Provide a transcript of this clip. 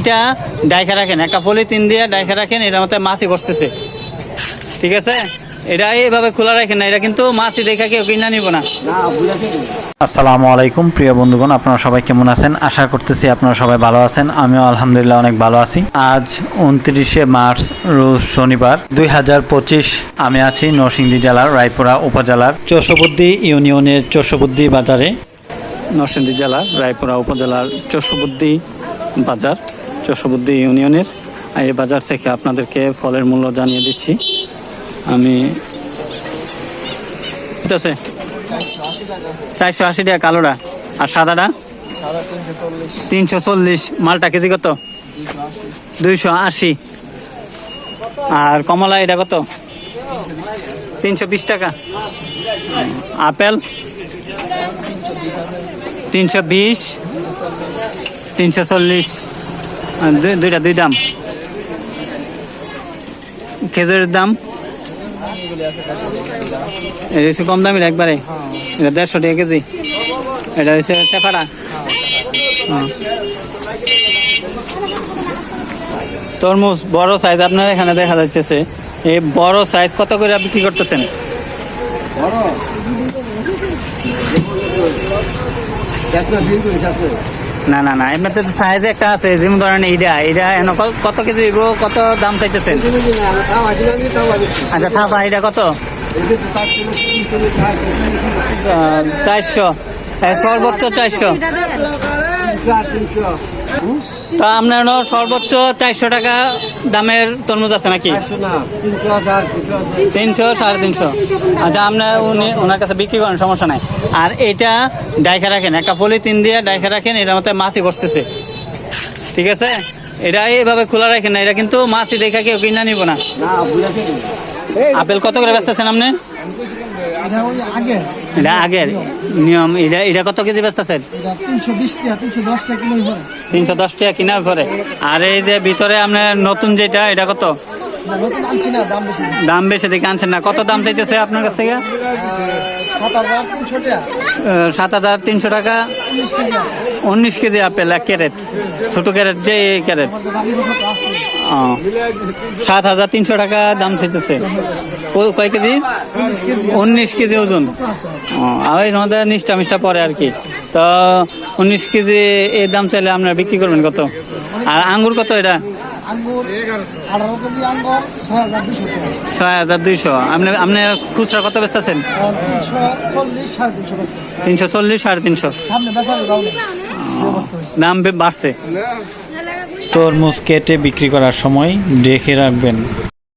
এটা ডাইখা রাখেন, একটা পলিথিন দিয়ে ডাইখা রাখেন, এটার মধ্যে মাছি বসতেছে। ঠিক আছে? এটা এইভাবে খোলা রাখেন না, এটা কিন্তু মাছি দেখা কেউ কিনা নিব না। আসসালামু আলাইকুম, প্রিয় বন্ধুগণ, আপনারা সবাই কেমন আছেন? আশা করতেছি আপনারা সবাই ভালো আছেন, আমিও আলহামদুলিল্লাহ অনেক ভালো আছি। আজ উনত্রিশে মার্চ, রোজ শনিবার, দুই হাজার পঁচিশ, আমি আছি নরসিংদী জেলার রায়পুরা উপজেলার চৌষবুদ্দি ইউনিয়নের চৌষবুদ্দি বাজারে। নরসিংদী জেলার রায়পুরা উপজেলার চৌষবুদ্দি বাজার। চৌষবুদ্দি ইউনিয়নের। এই বাজার থেকে আপনাদেরকে ফলের মূল্য জানিয়ে দিচ্ছি। আমি ঠিক আছে চারশো আশি টাকা কালোটা। আর সাদাটা? তিনশো চল্লিশ। মালটা কেজি কত? দুইশো আশি। আর কমলা এটা কত? তিনশো বিশ টাকা। আপেল? তিনশো বিশ। তিনশো চল্লিশ। দুইটা, দুই দাম। খেজুরের দাম? এটা হচ্ছে কম দামের একবারে। এটা দেড়শো টাকা কেজি। এটা হচ্ছে চেপারা হ্যাঁ। তরমুজ, বড় সাইজ আপনার এখানে দেখা যাচ্ছে এই বড় সাইজ কত করে আপনি বিক্রি করতেছেন? না না না এমনিতে তো সাইজ একটা আছে যেমন ধরেন এইটা এইটা এন কত কেজি গো কত দাম চাইতেছেন? আচ্ছা থাপা এটা কত? চারশো। সর্বোচ্চ চারশো। তা আপনার সর্বোচ্চ চারশো টাকা দামের তরমুজ আছে নাকি? তিনশো সাড়ে তিনশো। আচ্ছা আপনার উনি ওনার কাছে বিক্রি করেন সমস্যা নাই। আর এটা ডাইখা রাখেন একটা পলিথিন দিয়ে ডাইখা রাখেন এটার মধ্যে মাছি বসতেছে। ঠিক আছে? এটা এইভাবে খোলা রাখেন না এটা কিন্তু মাছি দেখা কেউ কিনা নিব না। আপেল কত করে বেচতেছেন আপনি? এটা আগের। নিয়ম এটা এটা কত কেজি বেচতেছেন এটা তিনশো দশ টাকা কিনা পরে আর এই যে ভিতরে আপনার নতুন যেটা এটা কত? দাম বেশি। দেখে আনছেন না। কত দাম চাইতেছে আপনার কাছ থেকে? সাত হাজার তিনশো টাকা। উনিশ কেজি আপেল। এক ক্যারেট। ছোট ক্যারেট যে ক্যারেট। সাত হাজার তিনশো টাকা দাম চাইতেছে। কয় কেজি? উনিশ কেজি। ওজন। ও আর এর মধ্যে নিষ্ঠা মিষ্টা পরে আর কি। তো উনিশ কেজি এই দাম চাইলে আপনার বিক্রি করবেন কত? আর আঙ্গুর কত এটা? আঙ্গুর আঠারো কেজি আঙ্গুর ছয় হাজার দুশো ছয় হাজার দুইশো। আপনি আপনি খুচরা কত ব্যস্ত আছেন তিনশো চল্লিশ সাড়ে তিনশো। দাম বাড়ছে। তরমুজ কেটে বিক্রি করার সময় দেখে রাখবেন।